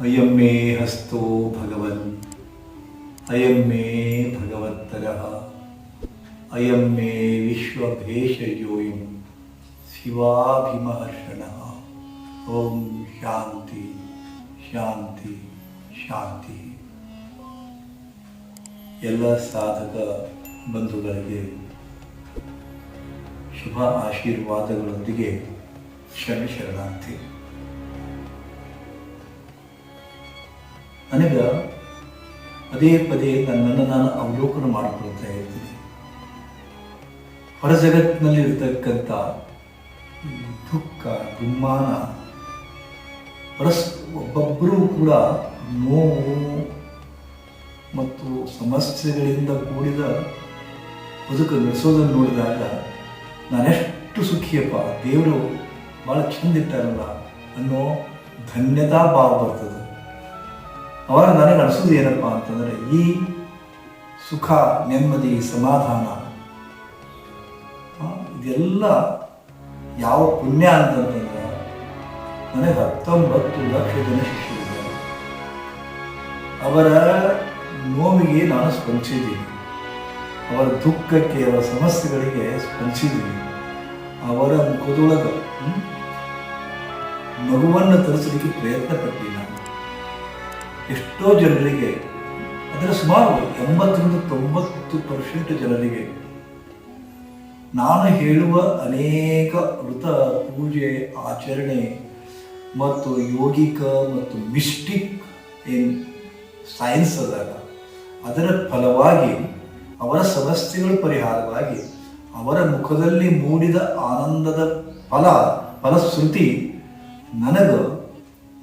ಅಯಂ ಮೇ ಹಸ್ತೋ ಭಗವನ್ ಅಯಂ ಮೇ ಭಗವತ್ತರ ಅಯಂ ಮೇ ವಿಶ್ವಭೇಷಯೋಯಂ ಶಿವಾಭಿಮಹರ್ಷಣ ಓಂ ಶಾಂತಿ ಶಾಂತಿ ಶಾಂತಿ ಎಲ್ಲ ಸಾಧಕ ಬಂಧುಗಳಿಗೆ ಶುಭ ಆಶೀರ್ವಾದಗಳೊಂದಿಗೆ ಶನಿ ಶರಣಾರ್ಥಿ. ನನಗೆ ಪದೇ ಪದೇ ನನ್ನನ್ನು ನಾನು ಅವಲೋಕನ ಮಾಡಿಕೊಳ್ತಾ ಇರ್ತೀನಿ ಹೊರ ಜಗತ್ತಿನಲ್ಲಿ ಇರತಕ್ಕಂಥ ದುಃಖ ದುಮ್ಮಾನ ಪರಸ್ ಒಬ್ಬೊಬ್ಬರೂ ಕೂಡ ನೋವು ಮತ್ತು ಸಮಸ್ಯೆಗಳಿಂದ ಕೂಡಿದ ಬದುಕು ನಡೆಸೋದನ್ನು ನೋಡಿದಾಗ ನಾನೆಷ್ಟು ಸುಖಿಯಪ್ಪ, ದೇವರು ಭಾಳ ಚಂದ ಇಟ್ಟಾರಲ್ಲ ಅನ್ನೋ ಧನ್ಯತಾ ಭಾವ ಬರ್ತದೆ. ಅವಾಗ ನನಗೆ ಅನಿಸೋದು ಏನಪ್ಪ ಅಂತಂದರೆ ಈ ಸುಖ ನೆಮ್ಮದಿ ಸಮಾಧಾನ ಇದೆಲ್ಲ ಯಾವ ಪುಣ್ಯ ಅಂತಂದ್ರೆ ನನಗೆ ಹತ್ತೊಂಬತ್ತು ಲಕ್ಷ ಜನ ಶಿಷ್ಯರಿದ್ದಾರೆ ಅವರ ನೋವಿಗೆ ನಾನು ಸ್ಪಂದಿಸಿದ್ದೀನಿ. ಅವರ ದುಃಖಕ್ಕೆ ಅವರ ಸಮಸ್ಯೆಗಳಿಗೆ ಸ್ಪಂದಿಸಿದ್ದೀನಿ. ಅವರ ಮುಖದೊಳಗ ಹ್ಮ್, ನಗುವನ್ನು ತರಿಸಲಿಕ್ಕೆ ಪ್ರಯತ್ನ ಪಟ್ಟಿಲ್ಲ ಎಷ್ಟೋ ಜನರಿಗೆ, ಅದರ ಸುಮಾರು ಎಂಬತ್ತರಿಂದ ತೊಂಬತ್ತು ಪರ್ಸೆಂಟ್ ಜನರಿಗೆ ನಾನು ಹೇಳುವ ಅನೇಕ ವೃತ ಪೂಜೆ, ಆಚರಣೆ ಮತ್ತು ಯೋಗಿಕ ಮತ್ತು ಮಿಸ್ಟಿಕ್ ಏನ್ ಸೈನ್ಸ್ ಅದಾಗ, ಅದರ ಫಲವಾಗಿ, ಅವರ ಸಮಸ್ಯೆಗಳು ಪರಿಹಾರವಾಗಿ, ಅವರ ಮುಖದಲ್ಲಿ ಮೂಡಿದ ಆನಂದದ ಫಲ, ಫಲಶ್ರುತಿ ನನಗೆ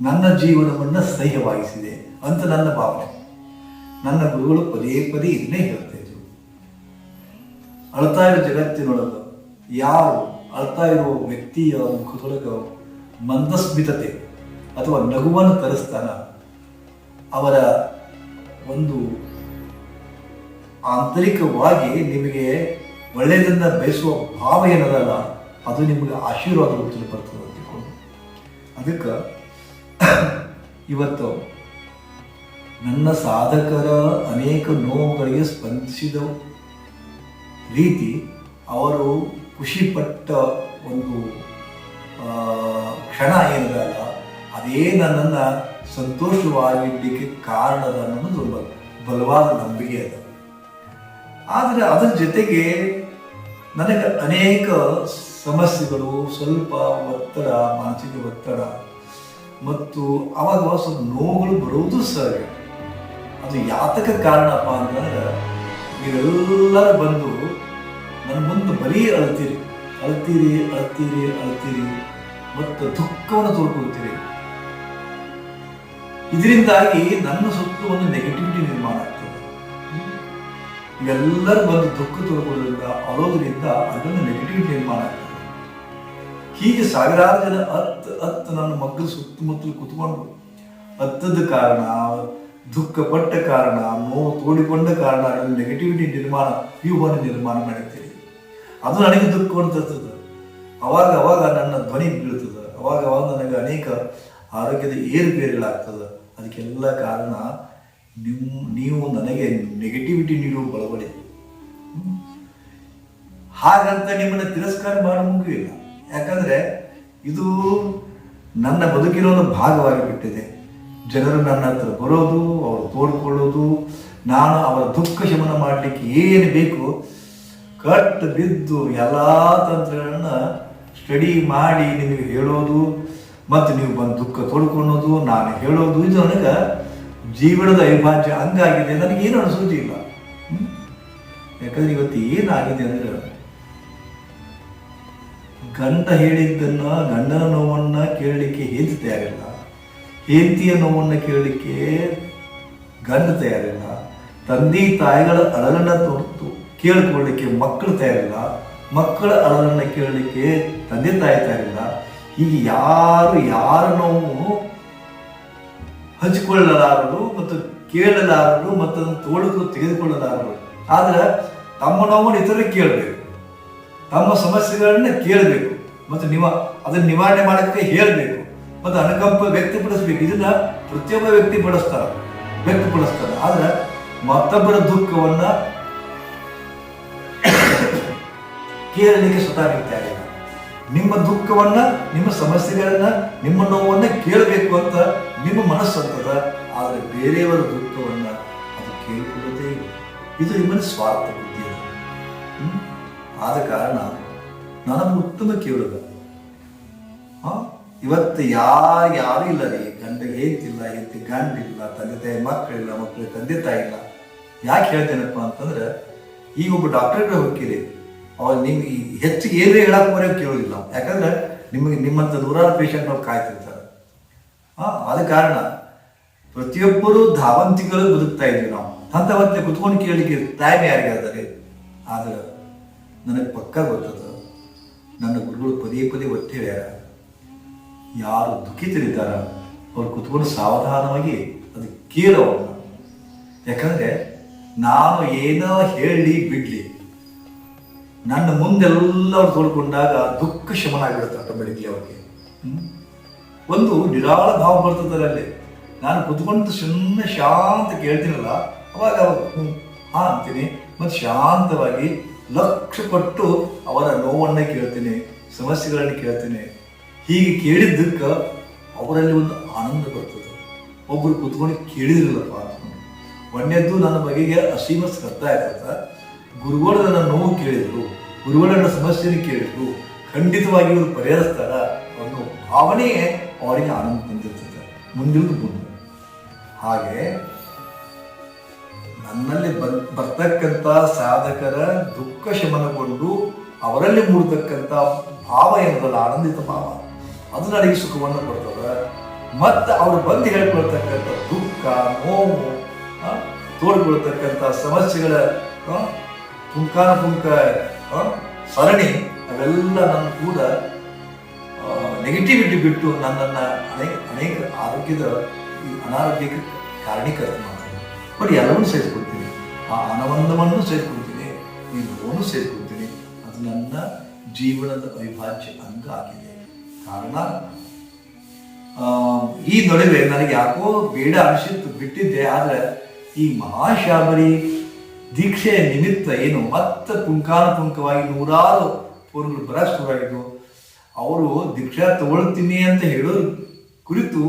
ನನ್ನ ಜೀವನವನ್ನು ಸಹ್ಯವಾಗಿಸಿದೆ ಅಂತ ನನ್ನ ಭಾವನೆ. ನನ್ನ ಗುರುಗಳು ಪದೇ ಪದೇ ಇದನ್ನೇ ಹೇಳ್ತಾ ಇದ್ರು. ಅಳ್ತಾ ಇರೋ ಜಗತ್ತಿನೊಳಗೆ ಯಾರು ಅಳ್ತಾ ಇರೋ ವ್ಯಕ್ತಿಯ ಮುಖದೊಳಗೆ ಮಂದಸ್ಮಿತತೆ ಅಥವಾ ನಗುವನ್ನು ತರಿಸ್ತಾನ, ಅವರ ಒಂದು ಆಂತರಿಕವಾಗಿ ನಿಮಗೆ ಒಳ್ಳೆಯದನ್ನ ಬಯಸುವ ಭಾವ ಏನದಲ್ಲ ಅದು ನಿಮಗೆ ಆಶೀರ್ವಾದ ರೂಪದಲ್ಲಿ ಬರ್ತದೆ ಅಂತ ಅದಕ್ಕೆ ಇವತ್ತು ನನ್ನ ಸಾಧಕರ ಅನೇಕ ನೋವುಗಳಿಗೆ ಸ್ಪಂದಿಸಿದ ರೀತಿ ಅವರು ಖುಷಿಪಟ್ಟ ಒಂದು ಕ್ಷಣ ಏನಿದಲ್ಲ, ಅದೇ ನನ್ನನ್ನು ಸಂತೋಷವಾಗಿಡ್ಲಿಕ್ಕೆ ಕಾರಣದ ಅನ್ನೋದು ಬಲವಾದ ನಂಬಿಕೆ ಅದ. ಆದರೆ ಅದರ ಜೊತೆಗೆ ನನಗೆ ಅನೇಕ ಸಮಸ್ಯೆಗಳು, ಸ್ವಲ್ಪ ಒತ್ತಡ, ಮಾನಸಿಕ ಒತ್ತಡ ಮತ್ತು ಅವಾಗ ಸ್ವಲ್ಪ ನೋವುಗಳು ಬರುವುದು ಸಹಜ. ಅದು ಯಾತಕ ಕಾರಣಪ್ಪ ಅಂತಂದ್ರೆ, ನೀವೆಲ್ಲರೂ ಬಂದು ನನ್ನ ಮುಂದೆ ಬರೀ ಅಳ್ತೀರಿ ಅಳ್ತೀರಿ ಅಳ್ತೀರಿ ಅಳ್ತೀರಿ, ಮತ್ತು ದುಃಖವನ್ನು ತೋರ್ಕೊಳ್ತೀರಿ ಇದರಿಂದಾಗಿ ನನ್ನ ಸುತ್ತ ಒಂದು ನೆಗೆಟಿವಿಟಿ ನಿರ್ಮಾಣ ಆಗ್ತದೆ. ಇವೆಲ್ಲರೂ ಬಂದು ದುಃಖ ತೋರ್ಕೊಳ್ಳೋದ್ರಿಂದ ಅಳೋದ್ರಿಂದ ಅದೊಂದು ನೆಗೆಟಿವಿಟಿ ನಿರ್ಮಾಣ ಆಗ್ತದೆ. ಹೀಗೆ ಸಾವಿರಾರು ಜನ ಹತ್ತು ಹತ್ತು ನನ್ನ ಮಕ್ಕಳು ಸುತ್ತಮುತ್ತಲು ಕುತ್ಕೊಂಡು ಅತ್ತದ ಕಾರಣ ದುಃಖ ಪಟ್ಟ ಕಾರಣ, ನೋವು ತೋಡಿಕೊಂಡ ಕಾರಣ ನೆಗೆಟಿವಿಟಿ ನಿರ್ಮಾಣ ವ್ಯೂಹನ ನಿರ್ಮಾಣ ಮಾಡುತ್ತೀರಿ ಅದು ನನಗೆ ದುಃಖ ತರ್ತದೆ ಅವಾಗ ಅವಾಗ ನನ್ನ ಧ್ವನಿ ಬೀಳ್ತದೆ. ಅವಾಗ ಅವಾಗ ನನಗೆ ಅನೇಕ ಆರೋಗ್ಯದ ಏರುಪೇರುಗಳಾಗ್ತದೆ. ಅದಕ್ಕೆಲ್ಲ ಕಾರಣ ನೀವು ನೀವು ನನಗೆ ನೆಗೆಟಿವಿಟಿ ನೀಡುವ ಬಳವಳಿ. ಹಾಗಂತ ನಿಮ್ಮನ್ನು ತಿರಸ್ಕಾರ ಮಾಡೋ ಯಾಕಂದ್ರೆ ಇದು ನನ್ನ ಬದುಕಿನ ಒಂದು ಭಾಗವಾಗಿ ಬಿಟ್ಟಿದೆ ಜನರು ನನ್ನ ಹತ್ರ ಬರೋದು, ಅವರು ತೋಡ್ಕೊಳ್ಳೋದು, ನಾನು ಅವರ ದುಃಖ ಶಮನ ಮಾಡಲಿಕ್ಕೆ ಏನು ಬೇಕು ಕಟ್ಟು ಬಿದ್ದು ಎಲ್ಲ ತಂತ್ರಗಳನ್ನ ಸ್ಟಡಿ ಮಾಡಿ ನಿಮಗೆ ಹೇಳೋದು, ಮತ್ತು ನೀವು ಬಂದು ದುಃಖ ತೋಡ್ಕೊಳ್ಳೋದು, ನಾನು ಹೇಳೋದು, ಇದು ನನಗೆ ಜೀವನದ ಅವಿಭಾಜ್ಯ ಹಂಗಾಗಿದೆ ನನಗೇನು ಅನಿಸೋದಿಲ್ಲ? ಯಾಕಂದ್ರೆ ಇವತ್ತು ಏನಾಗಿದೆ ಅಂದ್ರೆ ಗಂಡ ಹೇಳಿದ್ದನ್ನ ಗಂಡನ ನೋವನ್ನ ಕೇಳಲಿಕ್ಕೆ ಹೆಂಡತಿ ತಯಾರಿಲ್ಲ. ಹೆಂಡತಿಯ ನೋವನ್ನ ಕೇಳಲಿಕ್ಕೆ ಗಂಡ ತಯಾರಿಲ್ಲ. ತಂದೆ ತಾಯಿಗಳ ಅಳಲನ್ನ ತೋರ್ತು ಕೇಳಿಕೊಳ್ಳಿಕ್ಕೆ ಮಕ್ಕಳು ತಯಾರಿಲ್ಲ. ಮಕ್ಕಳ ಅಳಲನ್ನ ಕೇಳಲಿಕ್ಕೆ ತಂದೆ ತಾಯಿ ತಯಾರಿಲ್ಲ. ಹೀಗೆ ಯಾರು ಯಾರ ನೋವು ಹಂಚಿಕೊಳ್ಳಲಾರರು ಮತ್ತು ಕೇಳಲಾರರು ಮತ್ತು ಅದನ್ನು ತೋಳಕು ತೆಗೆದುಕೊಳ್ಳಲಾರರು. ಆದ್ರೆ ತಮ್ಮ ನೋವನ್ನು ಇತರರಿಗೆ ಕೇಳಬೇಕು. ತಮ್ಮ ಸಮಸ್ಯೆಗಳನ್ನ ಕೇಳಬೇಕು ಮತ್ತು ನಿವ, ಅದನ್ನ ನಿವಾರಣೆ ಮಾಡೋಕ್ಕೆ ಹೇಳಬೇಕು ಮತ್ತು ಅನುಕಂಪ ವ್ಯಕ್ತಪಡಿಸ್ಬೇಕು. ಇದನ್ನ ಪ್ರತಿಯೊಬ್ಬ ವ್ಯಕ್ತಿ ಬಳಸ್ತಾರ ವ್ಯಕ್ತಪಡಿಸ್ತಾರೆ ಆದ್ರೆ ಮತ್ತೊಬ್ಬರ ದುಃಖವನ್ನ ಕೇಳಲಿಕ್ಕೆ ಸ್ವತಃ ವ್ಯಕ್ತಿ ಆಗಿಲ್ಲ ನಿಮ್ಮ ದುಃಖವನ್ನ, ನಿಮ್ಮ ಸಮಸ್ಯೆಗಳನ್ನ, ನಿಮ್ಮ ನೋವನ್ನ ಕೇಳಬೇಕು ಅಂತ ನಿಮ್ಮ ಮನಸ್ಸು ಅಂತದ. ಆದ್ರೆ ಬೇರೆಯವರ ದುಃಖವನ್ನ ಅದು ಕೇಳಿಕೊಳ್ಳದೇ ಇದು ನಿಮ್ಮ ಸ್ವಾರ್ಥ ಬುದ್ಧಿ? ಆದ ಕಾರಣ ನನಗೆ ಉತ್ತಮ ಕೇಳುಗ? ಇವತ್ತು ಯಾರು ಯಾರು ಇಲ್ಲ ರೀ? ಗಂಡ ಹೇಳ್ತಿಲ್ಲ ಇತ್ತು ಗಂಡಿಲ್ಲ ತಂದೆ ತಾಯಿ ಮಕ್ಕಳಿಲ್ಲ ಮಕ್ಕಳು ತಂದೆ ತಾಯಿ ಇಲ್ಲ. ಯಾಕೆ ಹೇಳ್ತೇನಪ್ಪ ಅಂತಂದ್ರೆ ಈಗ ಒಬ್ಬ ಡಾಕ್ಟರ್ಗೆ ಹೋಗ್ತೀರಿ ಅವ್ರು ನಿಮ್ಗೆ ಹೆಚ್ಚಿಗೆ ಏನೇ ಹೇಳಕ್ ಬರೋ ಕೇಳೋದಿಲ್ಲ. ಯಾಕಂದ್ರೆ ನಿಮಗೆ ನಿಮ್ಮಂಥ ನೂರಾರು ಪೇಷಂಟ್ಗಳು ಕಾಯ್ತಿರ್ತಾರೆ. ಆ, ಆದ ಕಾರಣ ಪ್ರತಿಯೊಬ್ಬರು ಧಾವಂತಿಗಳು ಬದುಕ್ತಾ ಇದ್ವಿ ನಾವು. ಹಂತವಂತೆ ಕುತ್ಕೊಂಡು ಕೇಳಲಿಕ್ಕೆ ಟೈಮ್ ಯಾರಿಗೆ ಆದರೆ ಆದ್ರೆ ನನಗೆ ಪಕ್ಕ ಗೊತ್ತದ. ನನ್ನ ಗುರುಗಳು ಪದೇ ಪದೇ ಒತ್ತಿ ಯಾರು ದುಃಖಿತರಿದ್ದಾರ, ಅವ್ರು ಕುತ್ಕೊಂಡು ಸಾವಧಾನವಾಗಿ ಅದು ಕೇಳೋಣ ಯಾಕಂದ್ರೆ ನಾನು ಏನೋ ಹೇಳಿ ಬಿಡ್ಲಿ. ನನ್ನ ಮುಂದೆಲ್ಲ ಅವ್ರು ತೋಡ್ಕೊಂಡಾಗ ದುಃಖ ಶಮನ ಆಗಿರುತ್ತೆ ಆಟೋಮೆಟಿಕ್ಲಿ ಅವ್ರಿಗೆ? ಒಂದು ನಿರಾಳ ಭಾವ ಬರ್ತದೆ ಅಲ್ಲಿ ನಾನು ಕುತ್ಕೊಂಡು ಸುಮ್ಮನೆ ಶಾಂತ ಕೇಳ್ತೀನಲ್ಲ, ಅವಾಗ ಅವಾಗ ಹ್ಞೂ ಹಾ ಅಂತೀನಿ. ಮತ್ತು ಶಾಂತವಾಗಿ ಲಕ್ಷ್ಯ ಪಟ್ಟು ಅವರ ನೋವನ್ನ ಕೇಳ್ತೀನಿ, ಸಮಸ್ಯೆಗಳನ್ನು ಕೇಳ್ತೀನಿ. ಹೀಗೆ ಕೇಳಿದ್ದಕ್ಕೆ ಅವರಲ್ಲಿ ಒಂದು ಆನಂದ ಬರ್ತದೆ. ಒಬ್ರು ಕುತ್ಕೊಂಡು ಕೇಳಿದ್ರಲ್ಲಪ್ಪ ಒಂದೇದ್ದು ನನ್ನ ಬಗೆಗೆ ಅಸೀಮ ಶ್ರದ್ಧಾ ಇರ್ತದ ಗುರುಗಳು ನನ್ನ ನೋವು ಕೇಳಿದ್ರು, ಗುರುಗಳು ನನ್ನ ಸಮಸ್ಯೆನ ಕೇಳಿದ್ರು, ಖಂಡಿತವಾಗಿ ಇವರು ಪರಿಹರಿಸ್ತಾರ ಅನ್ನೋ ಭಾವನೆಯೇ ಅವರಿಗೆ ಆನಂದ ತಂದಿರ್ತದೆ. ಮುಂದಿರುವುದು ಮುಂದೆ. ಹಾಗೆ ನನ್ನಲ್ಲಿ ಬರ್ ಬರ್ತಕ್ಕಂಥ ಸಾಧಕರ ದುಃಖ ಶಮನಗೊಂಡು ಅವರಲ್ಲಿ ಮೂಡತಕ್ಕಂಥ ಭಾವ ಏನದಲ್ಲ ಆನಂದಿತ ಭಾವ. ಅದು ನನಗೆ ಸುಖವನ್ನು ಕೊಡ್ತದೆ. ಮತ್ತು ಅವ್ರು ಬಂದು ಹೇಳ್ಕೊಳ್ತಕ್ಕಂಥ ದುಃಖ ನೋವು ತೋಡ್ಕೊಳ್ತಕ್ಕಂಥ ಸಮಸ್ಯೆಗಳ ಪುಂಕಾನ ಆ, ಸರಣಿ ಅವೆಲ್ಲ ನನ್ನ ಕೂಡ ನೆಗೆಟಿವಿಟಿ ಬಿಟ್ಟು ನನ್ನನ್ನು ಅನೇಕ ಅನೇಕ ಆರೋಗ್ಯದ ಅನಾರೋಗ್ಯಕ್ಕೆ ಕಾರಣೀಕರಣ ಬಟ್ ಎಲ್ಲವನ್ನೂ ಸೇರಿಸ್ಕೊಳ್ತೀನಿ ಆ ಆನಂದವನ್ನು ಸೇರಿಕೊಳ್ತೀನಿ ಈ ಲೋನು ಸೇರಿಸ್ಕೊಳ್ತೀನಿ ಅದು ನನ್ನ ಜೀವನದ ಅವಿಭಾಜ್ಯ ಅಂಗ ಆಗಿದೆ. ಕಾರಣ ಈ ನಡುವೆ ನನಗೆ ಯಾಕೋ ಬೇಡ ಅನಿಸಿತ್ತು, ಬಿಟ್ಟಿದ್ದೆ. ಆದರೆ ಈ ಮಹಾಶಾಬರಿ ದೀಕ್ಷೆಯ ನಿಮಿತ್ತ ಏನು ಮತ್ತೆ ಪುಂಕಾನುಪುಂಕವಾಗಿ ನೂರಾರು ಫೋನ್ಗಳು ಬರ ಶುರುವಾಗಿದ್ವು ಅವರು ದೀಕ್ಷಾ ತಗೊಳ್ತೀನಿ ಅಂತ ಹೇಳೋ ಕುರಿತು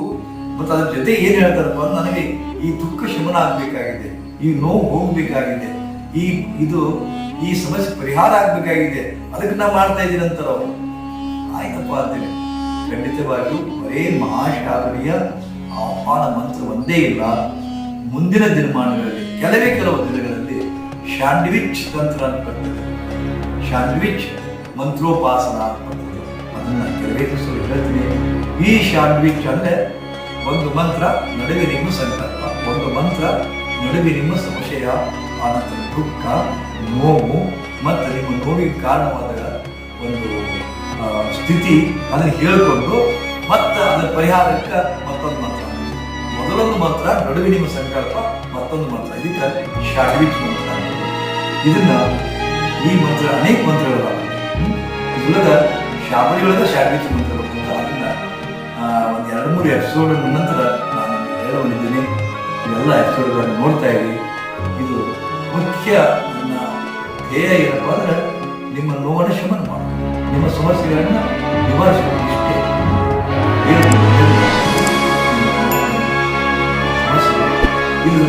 ಮತ್ತು ಅದ್ರ ಜೊತೆ ಏನು ಹೇಳ್ತಾರಪ್ಪ ನನಗೆ ಈ ದುಃಖ ಶಮನ ಆಗಬೇಕಾಗಿದೆ, ಈ ನೋವು ಹೋಗ್ಬೇಕಾಗಿದೆ, ಈ ಇದು, ಈ ಸಮಸ್ಯೆ ಪರಿಹಾರ ಆಗಬೇಕಾಗಿದೆ, ಅದಕ್ಕೆ ನಾ ಮಾಡ್ತಾ ಇದ್ದೀನಿ ಅವರು. ಆಯ್ತಪ್ಪ ಅಂತೇಳಿ. ಖಂಡಿತವಾಗಿಯೂ ಬರೇ ಮಹಾಶಾಗರಿಯ ಆಹ್ವಾನ ಮಂತ್ರ ಒಂದೇ ಇಲ್ಲ. ಮುಂದಿನ ದಿನಮಾನಗಳಲ್ಲಿ, ಕೆಲವೇ ಕೆಲವು ದಿನಗಳಲ್ಲಿ ಶಾಂಡ್ವಿಚ್ ತಂತ್ರ ಅಂತ ಬರ್ತದೆ. ಶಾಂಡ್ವಿಚ್ ಮಂತ್ರೋಪಾಸನ ಅಂತ ಅದನ್ನ ಕೆಲವೇ ಹೇಳ್ತೀನಿ. ಈ ಶಾಂಡ್ವಿಚ್ ಅಂದ್ರೆ ಒಂದು ಮಂತ್ರ ನಡುವೆ ನಿಮ್ಮ ಸಂಕಲ್ಪ, ಒಂದು ಮಂತ್ರ ನಡುವೆ ನಿಮ್ಮ ಸಂಶಯ, ಆನಂತರ ದುಃಖ, ನೋವು, ಮತ್ತು ನಿಮ್ಮ ನೋವಿಗೆ ಕಾರಣವಾದ ಒಂದು ಸ್ಥಿತಿ ಅದನ್ನು ಹೇಳಿಕೊಂಡು ಮತ್ತೆ ಅದರ ಪರಿಹಾರಕ್ಕೆ ಮತ್ತೊಂದು ಮಂತ್ರ. ಮೊದಲೊಂದು ಮಂತ್ರ ನಡುವೆ ನಿಮ್ಮ ಸಂಕಲ್ಪ, ಮತ್ತೊಂದು ಮಂತ್ರ. ಇದಕ್ಕೆ ಶಾಡ್ವಿಕ್ ಮಂತ್ರ. ಇದನ್ನ ಈ ಮಂತ್ರ ಅನೇಕ ಮಂತ್ರಗಳ ಇದ್ರೊಳಗ ಶಾಬರಿ ಒಳಗ ಶಾಂಡ್ವಿಚ್ ಮಂತ್ರ ಒಂದ್ ಎರಡು ಮೂರು ಎಪಿಸೋಡ್ ನಂತರ ನಾನು ಹೇಳಿದ್ದೀನಿ ಎಲ್ಲ ಎಪಿಸೋಡ್ಗಳನ್ನು ನೋಡ್ತಾ ಇದ್ದೀನಿ ಇದು ಮುಖ್ಯ ನನ್ನ ಧ್ಯೇಯ ಏನಪ್ಪ ಅಂದರೆ ನಿಮ್ಮ ನೋವನ್ನು ಶಮನ ಮಾಡಿ. ನಿಮ್ಮ ಸಮಸ್ಯೆಗಳನ್ನು ನಿವಾರಿಸಬೇಕು ಇಷ್ಟೇ. ಸಮಸ್ಯೆ ಇದು